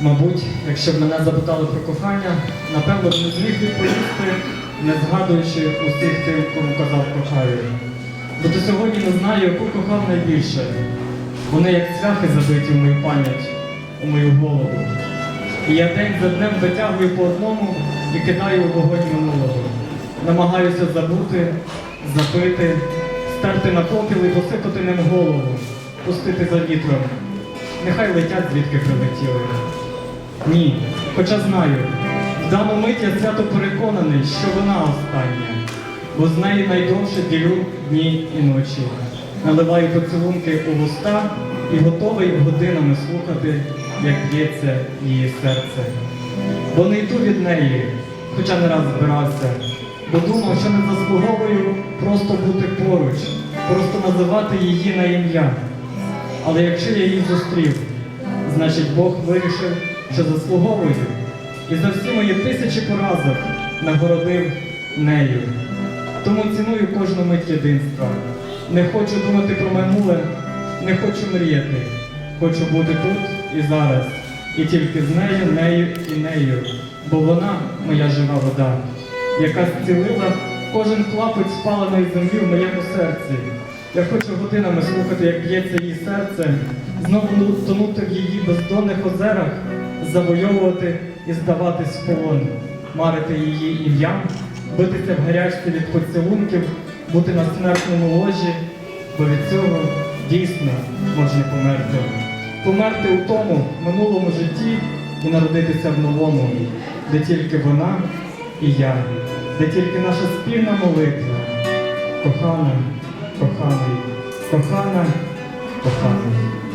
Мабуть, якщо б мене запитали про кохання, напевно б не зміг відповісти, не згадуючи усіх тих, кому казав кохаю. Бо до сьогодні не знаю, яку кохав найбільше. Вони як цвяхи забиті в мою пам'ять, у мою голову. І я день за днем витягую по одному і кидаю у вогонь минулого. Намагаюся забути, запити, стерти на попіл і посипати ним голову, пустити за вітром. Нехай летять звідки прилетіли. Ні, хоча знаю, в дану мить я свято переконаний, що вона остання, бо з нею найдовше ділю дні і ночі. Наливаю поцілунки у вуста і готовий годинами слухати, як б'ється її серце. Бо не йду від неї, хоча не раз збирався, бо думав, що не заслуговую просто бути поруч, просто називати її на ім'я. Але якщо я її зустрів, значить Бог вирішив, що заслуговую, і за всі мої тисячі поразок нагородив нею. Тому ціную кожну мить єдинства. Не хочу думати про минуле, не хочу мріяти. Хочу бути тут і зараз, і тільки з нею, нею і нею, бо вона моя жива вода, яка зцілила кожен клапоть спаленої землі в моєму серці. Я хочу годинами слухати, як б'ється її серце, знову ну- тонути в її бездонних озерах, завойовувати і здаватись в полон, марити її ім'ям, битися в гарячці від поцілунків, бути на смертному ложі, бо від цього дійсно можна померти. Померти у тому минулому житті і народитися в новому, де тільки вона і я, де тільки наша спільна молитва. Кохана, коханий, кохана, коханий.